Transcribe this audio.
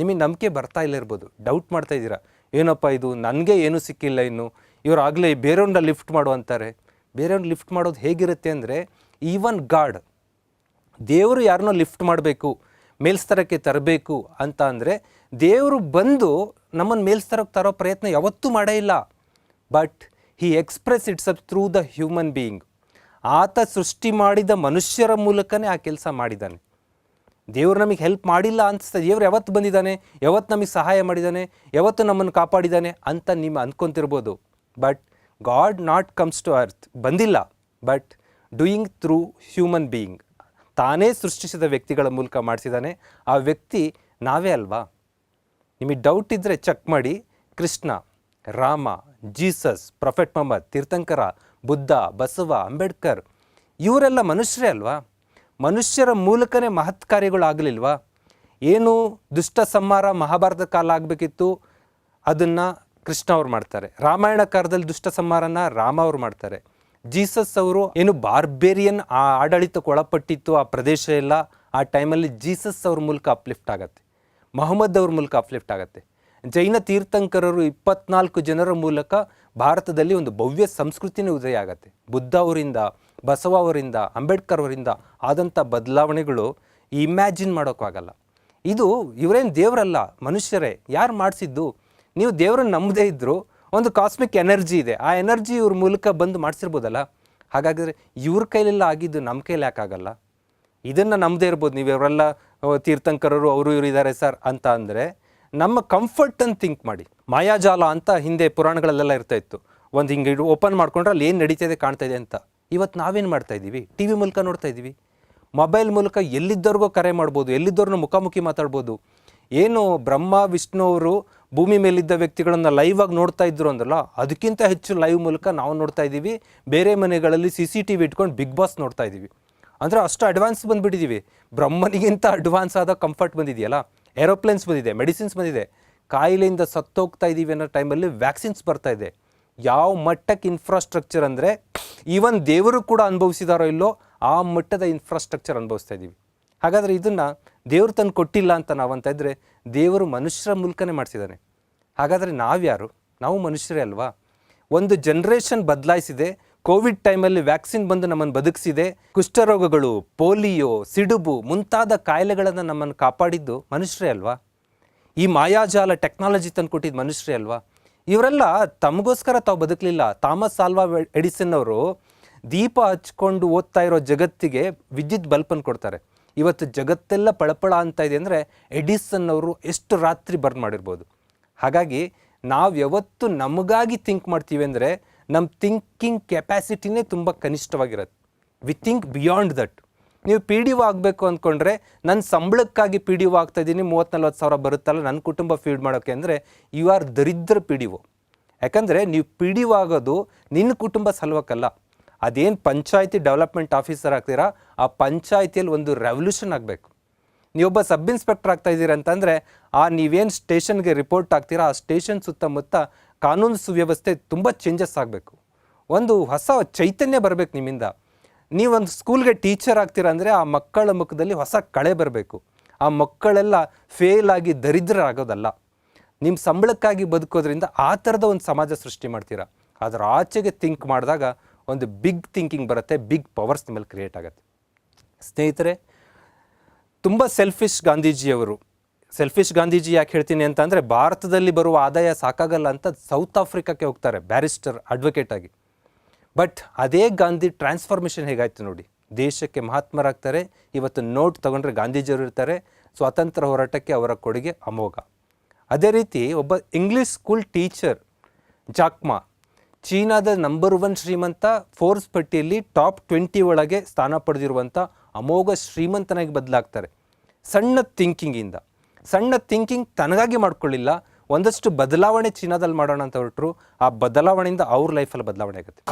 ನಿಮಗೆ ನಂಬಿಕೆ ಬರ್ತಾ ಇಲ್ಲ ಇರ್ಬೋದು. ಡೌಟ್ ಮಾಡ್ತಾ ಇದ್ದೀರಾ? ಏನಪ್ಪ ಇದು? ನನಗೆ ಏನೂ ಸಿಕ್ಕಿಲ್ಲ ಇನ್ನು. ಇವರು ಆಗಲೇ ಬೇರೆಯವ್ರನ್ನ ಲಿಫ್ಟ್ ಮಾಡು ಅಂತಾರೆ ಬೇರೆಯವ್ರನ್ನ ಲಿಫ್ಟ್ ಮಾಡೋದು ಹೇಗಿರುತ್ತೆ ಅಂದರೆ ಈವನ್ ಗಾಡ್ ದೇವರು ಯಾರನ್ನೋ ಲಿಫ್ಟ್ ಮಾಡಬೇಕು, ಮೇಲ್ಸ್ತರಕ್ಕೆ ತರಬೇಕು ಅಂತ ಅಂದರೆ, ದೇವರು ಬಂದು ನಮ್ಮನ್ನು ಮೇಲ್ಸ್ತರಕ್ಕೆ ತರೋ ಪ್ರಯತ್ನ ಯಾವತ್ತೂ ಮಾಡೇ ಇಲ್ಲ. But he express itself through the human being ಆತ ಸೃಷ್ಟಿ ಮಾಡಿದ ಮನುಷ್ಯರ ಮೂಲಕನೇ ಆ ಕೆಲಸ ಮಾಡಿದ್ದಾನೆ ದೇವರು ನಮಗೆ ಹೆಲ್ಪ್ ಮಾಡಿಲ್ಲ ಅನಿಸ್ತದೆ ದೇವ್ರು ಯಾವತ್ತು ಬಂದಿದ್ದಾನೆ? ಯಾವತ್ತು ನಮಗೆ ಸಹಾಯ ಮಾಡಿದ್ದಾನೆ? ಯಾವತ್ತು ನಮ್ಮನ್ನು ಕಾಪಾಡಿದ್ದಾನೆ ಅಂತ ನಿಮ್ಮ ಅಂದ್ಕೊತಿರ್ಬೋದು but god not comes to earth ಬಂದಿಲ್ಲ. But doing through human being ತಾನೇ ಸೃಷ್ಟಿಸಿದ ವ್ಯಕ್ತಿಗಳ ಮೂಲಕ ಮಾಡಿಸಿದ್ದಾನೆ. ಆ ವ್ಯಕ್ತಿ ನಾವೇ ಅಲ್ವಾ? ನಿಮಗೆ ಡೌಟ್ ಇದ್ದರೆ ಚೆಕ್ ಮಾಡಿ. Krishna, Rama, Jesus prophet Mohammed, Tirthankara, Buddha, Basava, Ambedkar, ಇವರೆಲ್ಲ ಮನುಷ್ಯರೇ ಅಲ್ವಾ? ಮನುಷ್ಯರ ಮೂಲಕನೇ ಮಹತ್ ಕಾರ್ಯಗಳಾಗಲಿಲ್ವಾ ಏನು ದುಷ್ಟ ಸಂಹಾರ ಮಹಾಭಾರತ ಕಾಲ ಆಗಬೇಕಿತ್ತು, ಅದನ್ನು ಕೃಷ್ಣ ಅವ್ರು ಮಾಡ್ತಾರೆ. ರಾಮಾಯಣ ಕಾಲದಲ್ಲಿ ದುಷ್ಟ ಸಂಹಾರನ ರಾಮ ಅವ್ರು ಮಾಡ್ತಾರೆ. ಜೀಸಸ್ ಅವರು ಏನು ಬಾರ್ಬೇರಿಯನ್ ಆ ಆಡಳಿತಕ್ಕೆ ಒಳಪಟ್ಟಿತ್ತು ಆ ಪ್ರದೇಶ ಎಲ್ಲ, ಆ ಟೈಮಲ್ಲಿ ಜೀಸಸ್ ಅವ್ರ ಮೂಲಕ ಅಪ್ಲಿಫ್ಟ್ ಆಗತ್ತೆ. ಮೊಹಮ್ಮದ್ ಅವ್ರ ಮೂಲಕ ಅಪ್ಲಿಫ್ಟ್ ಆಗುತ್ತೆ. ಜೈನ ತೀರ್ಥಂಕರರು ಇಪ್ಪತ್ನಾಲ್ಕು ಜನರ ಮೂಲಕ ಭಾರತದಲ್ಲಿ ಒಂದು ಭವ್ಯ ಸಂಸ್ಕೃತಿನೇ ಉದಯ ಆಗತ್ತೆ. ಬುದ್ಧ ಅವರಿಂದ, ಬಸವ ಅವರಿಂದ, ಅಂಬೇಡ್ಕರ್ ಅವರಿಂದ ಆದಂಥ ಬದಲಾವಣೆಗಳು ಇಮ್ಯಾಜಿನ್ ಮಾಡೋಕ್ಕಾಗಲ್ಲ. ಇದು ಇವರೇನು ದೇವರಲ್ಲ, ಮನುಷ್ಯರೇ, ಯಾರು ಮಾಡಿಸಿದ್ದು? ನೀವು ದೇವರನ್ನ ನಂಬದೇ ಇದ್ದರೂ ಒಂದು ಕಾಸ್ಮಿಕ್ ಎನರ್ಜಿ ಇದೆ. ಆ ಎನರ್ಜಿ ಇವ್ರ ಮೂಲಕ ಬಂದು ಮಾಡಿಸಿರ್ಬೋದಲ್ಲ? ಹಾಗಾದರೆ ಇವ್ರ ಕೈಲೆಲ್ಲ ಆಗಿದ್ದು ನಮ್ಮ ಕೈಲಿ ಯಾಕಾಗಲ್ಲ ಇದನ್ನು ನಂಬದೇ ಇರ್ಬೋದು. ನೀವು ಇವರೆಲ್ಲ ತೀರ್ಥಂಕರರು, ಅವರು ಇವರು ಇದ್ದಾರೆ ಸರ್ ಅಂತ ಅಂದರೆ ನಮ್ಮ ಕಂಫರ್ಟ್ ಅಂತ ಥಿಂಕ್ ಮಾಡಿ. ಮಾಯಾಜಾಲ ಅಂತ ಹಿಂದೆ ಪುರಾಣಗಳಲ್ಲೆಲ್ಲ ಇರ್ತಾ ಇತ್ತು. ಒಂದು ಹಿಂಗೆ ಇಡು ಓಪನ್ ಮಾಡ್ಕೊಂಡ್ರೆ ಅಲ್ಲಿ ಏನು ನಡೀತಾ ಇದೆ ಕಾಣ್ತಾ ಇದೆ ಅಂತ. ಇವತ್ತು ನಾವೇನು ಮಾಡ್ತಾ ಇದ್ದೀವಿ? ಟಿ ವಿ ಮೂಲಕ ನೋಡ್ತಾ ಇದ್ದೀವಿ. ಮೊಬೈಲ್ ಮೂಲಕ ಎಲ್ಲಿದ್ದವ್ರಿಗೂ ಕರೆ ಮಾಡ್ಬೋದು, ಎಲ್ಲಿದ್ದವ್ರನ್ನ ಮುಖಾಮುಖಿ ಮಾತಾಡ್ಬೋದು. ಏನು ಬ್ರಹ್ಮ, ವಿಷ್ಣು ಅವರು ಭೂಮಿ ಮೇಲಿದ್ದ ವ್ಯಕ್ತಿಗಳನ್ನ ಲೈವ್ ಆಗಿ ನೋಡ್ತಾ ಇದ್ರು ಅಂದ್ರಲ್ಲ, ಅದಕ್ಕಿಂತ ಹೆಚ್ಚು ಲೈವ್ ಮೂಲಕ ನಾವು ನೋಡ್ತಾ ಇದ್ದೀವಿ. ಬೇರೆ ಮನೆಗಳಲ್ಲಿ ಸಿ ಸಿ ಟಿ ವಿ ಇಟ್ಕೊಂಡು ಬಿಗ್ ಬಾಸ್ ನೋಡ್ತಾ ಇದ್ದೀವಿ. ಅಂದರೆ ಅಷ್ಟು ಅಡ್ವಾನ್ಸ್ ಬಂದುಬಿಟ್ಟಿದ್ದೀವಿ ಬ್ರಹ್ಮನಿಗಿಂತ ಅಡ್ವಾನ್ಸ್ ಆದ ಕಂಫರ್ಟ್ ಬಂದಿದೆಯಲ್ಲ. ಏರೋಪ್ಲೇನ್ಸ್ ಬಂದಿದೆ ಮೆಡಿಸಿನ್ಸ್ ಬಂದಿದೆ. ಕಾಯಿಲೆಯಿಂದ ಸತ್ತೋಗ್ತಾ ಇದ್ದೀವಿ ಅನ್ನೋ ಟೈಮಲ್ಲಿ ವ್ಯಾಕ್ಸಿನ್ಸ್ ಬರ್ತಾ ಇದೆ. ಯಾವ ಮಟ್ಟಕ್ಕೆ ಇನ್ಫ್ರಾಸ್ಟ್ರಕ್ಚರ್ ಅಂದರೆ ಈವನ್ ದೇವರು ಕೂಡ ಅನುಭವಿಸಿದಾರೋ ಇಲ್ಲೋ, ಆ ಮಟ್ಟದ ಇನ್ಫ್ರಾಸ್ಟ್ರಕ್ಚರ್ ಅನುಭವಿಸ್ತಾ ಇದ್ದೀವಿ ಹಾಗಾದರೆ ಇದನ್ನು ದೇವರು ತಂದು ಕೊಟ್ಟಿಲ್ಲ ಅಂತ ನಾವಂತ ಇದ್ದರೆ ದೇವರು ಮನುಷ್ಯರ ಮೂಲಕನೇ ಮಾಡಿಸಿದ್ದಾನೆ ಹಾಗಾದರೆ ನಾವ್ಯಾರು? ನಾವು ಮನುಷ್ಯರೇ ಅಲ್ವಾ? ಒಂದು ಜನ್ರೇಷನ್ ಬದಲಾಯಿಸಿದೆ ಕೋವಿಡ್ ಟೈಮಲ್ಲಿ ವ್ಯಾಕ್ಸಿನ್ ಬಂದು ನಮ್ಮನ್ನು ಬದುಕಿಸಿದೆ. ಕುಷ್ಠರೋಗಗಳು, ಪೋಲಿಯೋ, ಸಿಡುಬು ಮುಂತಾದ ಕಾಯಿಲೆಗಳನ್ನು ನಮ್ಮನ್ನು ಕಾಪಾಡಿದ್ದು ಮನುಷ್ಯರೇ ಅಲ್ವಾ? ಈ ಮಾಯಾಜಾಲ ಟೆಕ್ನಾಲಜಿ ತಂದು ಕೊಟ್ಟಿದ್ದು ಮನುಷ್ಯರೇ ಅಲ್ವಾ? ಇವರೆಲ್ಲ ತಮಗೋಸ್ಕರ ತಾವು ಬದುಕಲಿಲ್ಲ. ಥಾಮಸ್ ಆಲ್ವಾ ಎಡಿಸನ್ ಅವರು ದೀಪ ಹಚ್ಕೊಂಡು ಓದ್ತಾ ಇರೋ ಜಗತ್ತಿಗೆ ವಿದ್ಯುತ್ ಬಲ್ಪನ್ನು ಕೊಡ್ತಾರೆ. ಇವತ್ತು ಜಗತ್ತೆಲ್ಲ ಪಳಪಳ ಅಂತ ಇದೆ ಅಂದರೆ ಎಡಿಸನ್ ಅವರು ಎಷ್ಟು ರಾತ್ರಿ ಬರ್ನ್ ಮಾಡಿರ್ಬೋದು. ಹಾಗಾಗಿ ನಾವು ಯಾವತ್ತು ನಮಗಾಗಿ ಥಿಂಕ್ ಮಾಡ್ತೀವಿ ಅಂದರೆ ನಮ್ಮ ಥಿಂಕಿಂಗ್ ಕೆಪ್ಯಾಸಿಟಿನೇ ತುಂಬ ಕನಿಷ್ಠವಾಗಿರುತ್ತೆ. ವಿ ಥಿಂಕ್ ಬಿಯಾಂಡ್ ದಟ್ ನೀವು ಪಿ ಡಿ ಒ ಆಗಬೇಕು ಅಂದ್ಕೊಂಡ್ರೆ ನನ್ನ ಸಂಬಳಕ್ಕಾಗಿ ಪಿ ಡಿ ಒ ಆಗ್ತಾ ಇದ್ದೀನಿ ಮೂವತ್ತು ನಲ್ವತ್ತು ಸಾವಿರ ಬರುತ್ತಲ್ಲ ನನ್ನ ಕುಟುಂಬ ಫೀಡ್ ಮಾಡೋಕ್ಕೆ ಅಂದರೆ ಯು ಆರ್ ದರಿದ್ರ ಪಿ ಡಿ ಒ ಯಾಕಂದರೆ ನೀವು ಪಿ ಡಿ ಒ ಆಗೋದು ನಿನ್ನ ಕುಟುಂಬ ಸಲುವಕ್ಕಲ್ಲ ಅದೇನು ಪಂಚಾಯತಿ ಡೆವಲಪ್ಮೆಂಟ್ ಆಫೀಸರ್ ಆಗ್ತೀರಾ, ಆ ಪಂಚಾಯತಿಯಲ್ಲಿ ಒಂದು ರೆವಲ್ಯೂಷನ್ ಆಗಬೇಕು. ನೀವೊಬ್ಬ ಸಬ್ ಇನ್ಸ್ಪೆಕ್ಟರ್ ಆಗ್ತಾ ಇದ್ದೀರ ಅಂತಂದರೆ, ಆ ನೀವೇನು ಸ್ಟೇಷನ್ಗೆ ರಿಪೋರ್ಟ್ ಆಗ್ತೀರಾ ಆ ಸ್ಟೇಷನ್ ಸುತ್ತಮುತ್ತ ಕಾನೂನು ಸುವ್ಯವಸ್ಥೆ ತುಂಬ ಚೇಂಜಸ್ ಆಗಬೇಕು. ಒಂದು ಹೊಸ ಚೈತನ್ಯ ಬರಬೇಕು ನಿಮ್ಮಿಂದ. ನೀವೊಂದು ಸ್ಕೂಲ್ಗೆ ಟೀಚರ್ ಆಗ್ತೀರ ಅಂದರೆ ಆ ಮಕ್ಕಳ ಮುಖದಲ್ಲಿ ಹೊಸ ಕಳೆ ಬರಬೇಕು. ಆ ಮಕ್ಕಳೆಲ್ಲ ಫೇಲ್ ಆಗಿ ನಿಮ್ಮ ಸಂಬಳಕ್ಕಾಗಿ ಬದುಕೋದ್ರಿಂದ ಆ ಥರದ ಒಂದು ಸಮಾಜ ಸೃಷ್ಟಿ ಮಾಡ್ತೀರಾ. ಅದರ ಆಚೆಗೆ ಥಿಂಕ್ ಮಾಡಿದಾಗ ಒಂದು ಬಿಗ್ ಥಿಂಕಿಂಗ್ ಬರುತ್ತೆ ಬಿಗ್ ಪವರ್ಸ್ ನಿಮ್ಮಲ್ಲಿ ಕ್ರಿಯೇಟ್ ಆಗುತ್ತೆ. ಸ್ನೇಹಿತರೆ, ತುಂಬ ಸೆಲ್ಫಿಶ್ ಗಾಂಧೀಜಿಯವರು ಸೆಲ್ಫಿಶ್ ಗಾಂಧೀಜಿ ಯಾಕೆ ಹೇಳ್ತೀನಿ ಅಂತಂದರೆ ಭಾರತದಲ್ಲಿ ಬರುವ ಆದಾಯ ಸಾಕಾಗಲ್ಲ ಅಂತ ಸೌತ್ ಆಫ್ರಿಕಾಕ್ಕೆ ಹೋಗ್ತಾರೆ ಬ್ಯಾರಿಸ್ಟರ್ ಅಡ್ವೊಕೇಟ್ ಆಗಿ. ಬಟ್ ಅದೇ ಗಾಂಧಿ ಟ್ರಾನ್ಸ್ಫಾರ್ಮೇಷನ್ ಹೇಗಾಯ್ತು ನೋಡಿ? ದೇಶಕ್ಕೆ ಮಹಾತ್ಮರಾಗ್ತಾರೆ, ಇವತ್ತು ನೋಟ್ ತಗೊಂಡ್ರೆ ಗಾಂಧೀಜಿಯವರು ಇರ್ತಾರೆ, ಸ್ವಾತಂತ್ರ್ಯ ಹೋರಾಟಕ್ಕೆ ಅವರ ಕೊಡುಗೆ ಅಮೋಘ. ಅದೇ ರೀತಿ ಒಬ್ಬ ಇಂಗ್ಲೀಷ್ ಸ್ಕೂಲ್ ಟೀಚರ್ ಜಾಕ್ಮಾ ಚೀನಾದ ನಂಬರ್ ಒನ್ ಶ್ರೀಮಂತ ಫೋರ್ಸ್ ಪಟ್ಟಿಯಲ್ಲಿ ಟಾಪ್ ಟ್ವೆಂಟಿ ಒಳಗೆ ಸ್ಥಾನ ಪಡೆದಿರುವಂಥ ಅಮೋಘ ಶ್ರೀಮಂತನಾಗಿ ಬದಲಾಗ್ತಾರೆ. ಸಣ್ಣ ಥಿಂಕಿಂಗಿಂದ ಸಣ್ಣ ಥಿಂಕಿಂಗ್ ತನಗಾಗಿ ಮಾಡ್ಕೊಳ್ಳಿಲ್ಲ. ಒಂದಷ್ಟು ಬದಲಾವಣೆ ಚೀನಾದಲ್ಲಿ ಮಾಡೋಣ ಅಂತ ಹೊರಟರು. ಆ ಬದಲಾವಣೆಯಿಂದ ಅವ್ರ ಲೈಫಲ್ಲಿ ಬದಲಾವಣೆ ಆಗುತ್ತೆ.